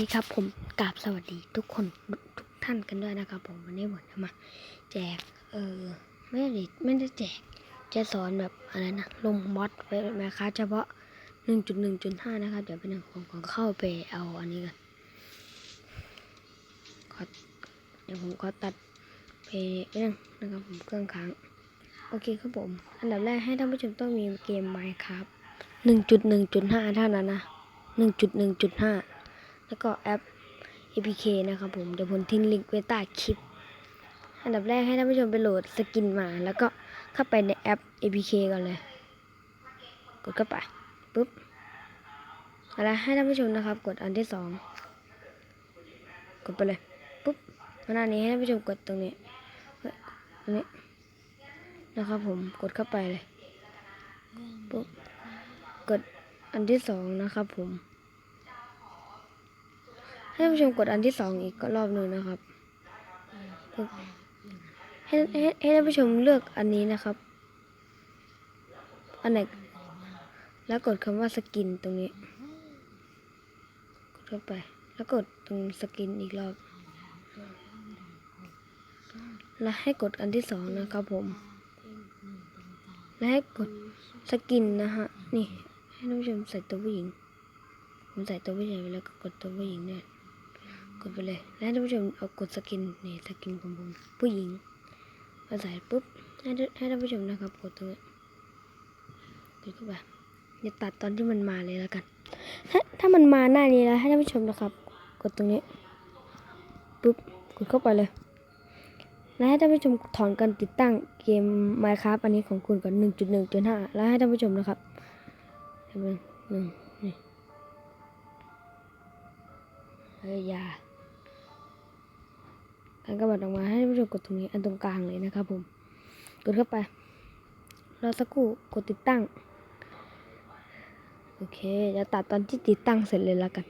ีครับผมกราบสวัสดีทุกคนทุกท่านกันด้วยนะครับ ผมวันนี้ผมจะมาแจกเออไม่ได้ไม่ได้แจก จะสอนแบบอะไรนะลงมอดไว้แม้ค้าเฉพาะ 1.1.5 นะครับ เดี๋ยวเป็นหนึ่งของเข้าไปเอาอันนี้กันขอเดี๋ยวผมขอตัดเพลงไปนึงนะครับผมเครื่องค้างโอเคครับผม อันดับแรกให้ท่านผู้ชมต้องมีเกม Minecraft 1.1.5 เท่านั้นนะ 1.1.5 แล้วก็แอป APK นะครับผม เดี๋ยวผมทิ้งลิงก์ไว้ใต้คลิป อันดับแรกให้ท่านผู้ชมไปโหลดสกินมา แล้วก็เข้าไปในแอป APK ก่อนเลย กดเข้าไปปุ๊บอะไรให้ท่านผู้ชมนะครับ กดอันที่สองกดไปเลยปุ๊บหน้านี้ให้ท่านผู้ชมกดตรงนี้ตรงนี้นะครับผมกดเข้าไปเลยปุ๊บกดอันที่สองนะครับผม ให้ท่านผู้ชมกดอันที่สองอีกก็รอบหนึ่งนะครับปุ๊บให้ให้ให้ท่านผู้ชมเลือกอันนี้นะครับ อันไหน แล้วกดคำว่าสกินตรงนี้ กดเข้าไป แล้วกดตรงสกินอีกรอบ แล้วให้กดอันที่สองนะครับผม และให้กดสกินนะฮะ นี่ให้ท่านผู้ชมใส่ตัวผู้หญิง ผมใส่ตัวผู้ชายไปแล้วก็กดตัวผู้หญิงเนี่ย กดไปเลย และให้ท่านผู้ชมเอากดสกินนี่สกินของผมผู้หญิงมาใส่ปุ๊บให้ให้ท่านผู้ชมนะครับกดตรงนี้กดเข้าไปอย่าตัดตอนที่มันมาเลยแล้วกัน ถ้าถ้ามันมาหน้านี้แล้วให้ท่านผู้ชมนะครับ กดตรงนี้ปุ๊บกดเข้าไปเลยและให้ท่านผู้ชมถอนการติดตั้งเกม Minecraft อันนี้ของคุณก่อน1.1.5 แล้วให้ท่านผู้ชมนะครับหนึ่งหนึ่งนี่เฮ้ยยา การกระบาดออกมาให้ผู้ชมกดตรงนี้อันตรงกลางเลยนะครับ ผม กดเข้าไป รอสักครู่กดติดตั้ง โอเค จะตัดตอนที่ติดตั้งเสร็จเลยแล้วกัน